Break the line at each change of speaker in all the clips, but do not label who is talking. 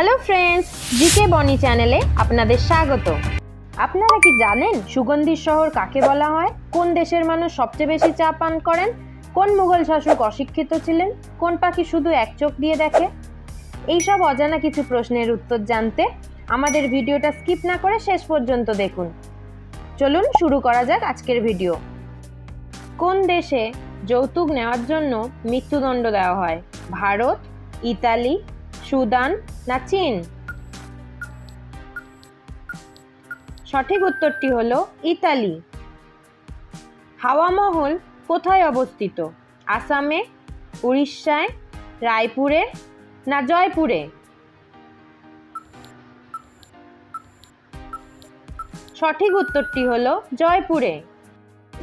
Hello friends GK বনি চ্যানেলে আপনাদের স্বাগত। আপনারা কি জানেন সুগন্ধির শহর কাকে বলা হয়? কোন দেশের মানুষ সবচেয়ে বেশি চা পান করেন? কোন মুঘল শাসক অশিক্ষিত ছিলেন? কোন পাখি শুধু এক চোখ দিয়ে দেখে? এইসব অজানা কিছু প্রশ্নের উত্তর জানতে আমাদের ভিডিওটা স্কিপ না করে শেষ পর্যন্ত দেখুন। চলুন শুরু করা যাক আজকের ভিডিও। কোন দেশে যৌতুক নেওয়ার জন্য মৃত্যুদণ্ড দেওয়া হয়? ভারত, ইতালি সুদান না চীন? সঠিক উত্তরটি হলো ইতালি। হাওয়া মহল কোথায় অবস্থিত? আসামে, উড়িষ্যায়, রায়পুরে না জয়পুরে? সঠিক উত্তরটি হলো জয়পুরে।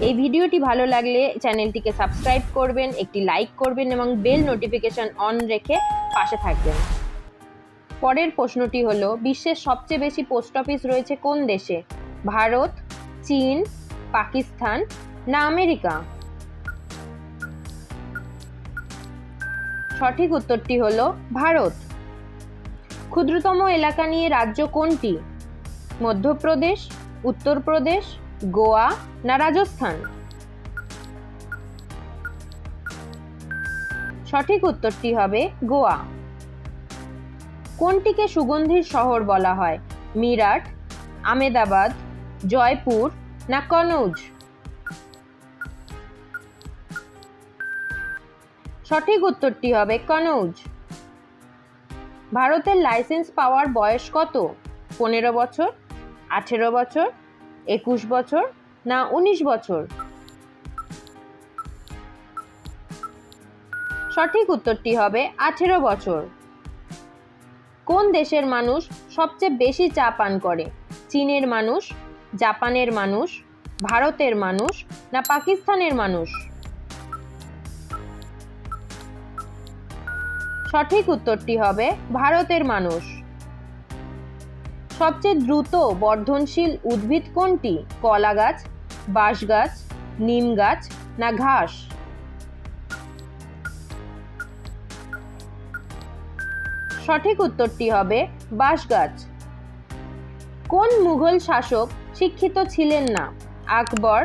এই ভিডিওটি ভালো লাগলে চ্যানেলটিকে সাবস্ক্রাইব করবেন, একটি লাইক করবেন এবং বেল নোটিফিকেশন অন রেখে পাশে থাকবেন। পরের প্রশ্নটি হলো, বিশ্বের সবচেয়ে বেশি পোস্ট অফিস রয়েছে কোন দেশে? ভারত, চীন, পাকিস্তান না আমেরিকা? সঠিক উত্তরটি হল ভারত। ক্ষুদ্রতম এলাকা নিয়ে রাজ্য কোনটি? মধ্যপ্রদেশ, উত্তরপ্রদেশ গোয়া না রাজস্থান? সঠিক উত্তরটি হবে গোয়া। কোনটিকে সুগন্ধির শহর বলা হয়? মিরাট, আমেদাবাদ, জয়পুর না কনৌজ? সঠিক উত্তরটি হবে কনৌজ। ভারতের লাইসেন্স পাওয়ার বয়স কত? পনেরো বছর, আঠেরো বছর একুশ বছর না উনিশ বছর? সঠিক উত্তরটি হবে আঠেরো বছর। কোন দেশের মানুষ সবচেয়ে বেশি চা পান করে? চীনের মানুষ, জাপানের মানুষ, ভারতের মানুষ না পাকিস্তানের মানুষ? সঠিক উত্তরটি হবে ভারতের মানুষ। সবচেয়ে দ্রুত বর্ধনশীল উদ্ভিদ কোনটি? কলা গাছ বাঁশ গাছ নিম গাছ না ঘাস? সঠিক উত্তরটি হবে বাঁশ গাছ কোন মুঘল শাসক শিক্ষিত ছিলেন না? আকবর,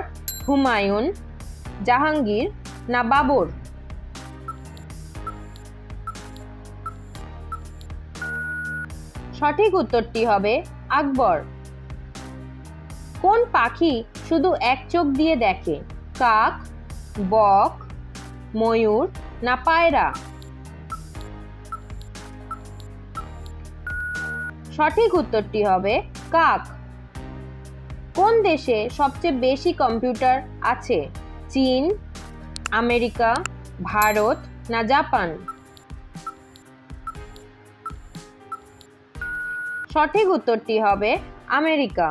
হুমায়ুন, জাহাঙ্গীর না বাবর? সঠিক উত্তরটি হবে আকবর। কোন পাখি শুধু এক চোখ দিয়ে দেখে? কাক, বক, ময়ূর না পায়রা? সঠিক উত্তরটি হবে কাক। কোন দেশে সবচেয়ে বেশি কম্পিউটার আছে? চীন, আমেরিকা, ভারত না জাপান? সঠিক উত্তরটি হবে আমেরিকা।